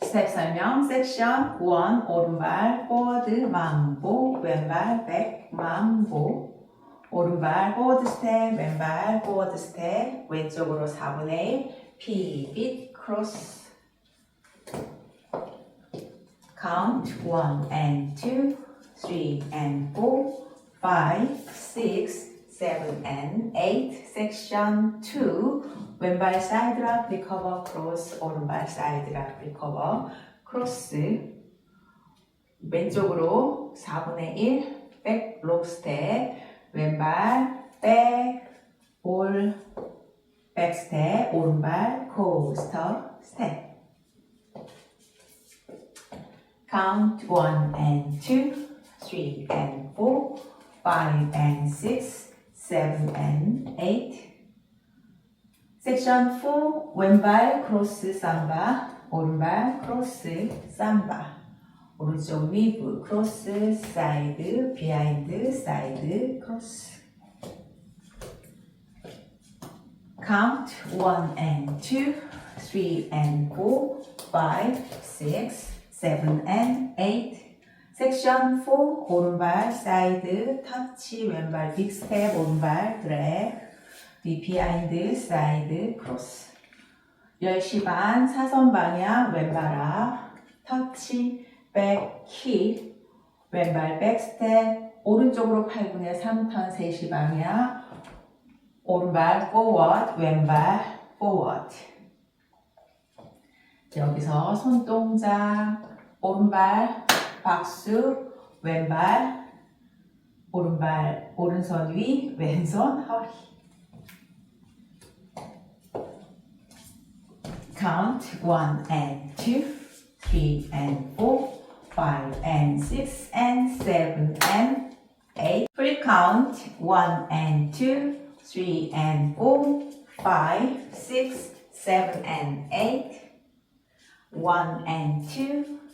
스텝 설명 섹션 1 오른발 포워드 망보 왼발 백 망보 오른발 포워드 스텝 왼발 포워드 스텝. 왼쪽으로 4분의 1 피빗 크로스. count 1 and 2 3 and 4 5 6 7 and 8 section 2 왼발 사이드 락 리커버 크로스 오른발 사이드 락 리커버 크로스 왼쪽으로 4분의 1 백 록 스텝 왼발 백올 백 스텝 오른발 코스터 스텝 count 1 and 2 3 and 4 5 and 6 7 and 8 섹션 4 왼발 크로스 삼바 오른발 크로스 삼바 오른쪽 위브 크로스 사이드 비하인드 사이드 크로스 count 1 and 2 3 and 4 5 6 7 and 8 섹션 4 오른발 사이드 터치 왼발 빅 스텝 오른발 드래그 뒤 비하인드 사이드 크로스. 10시 반 사선 방향 왼발 앞 터치 백킥 왼발 백스텝 오른쪽으로 8분의 3턴 3시 방향 오른발 forward 왼발 forward. 여기서 손동작 오른발 박수 왼발 오른발 오른손 위 왼손 허리 count 1 and 2 3 and 4 5 and 6 and 7 and 8 free count 1 and 2 3 and 4 5 6 7 and 8 1 and 2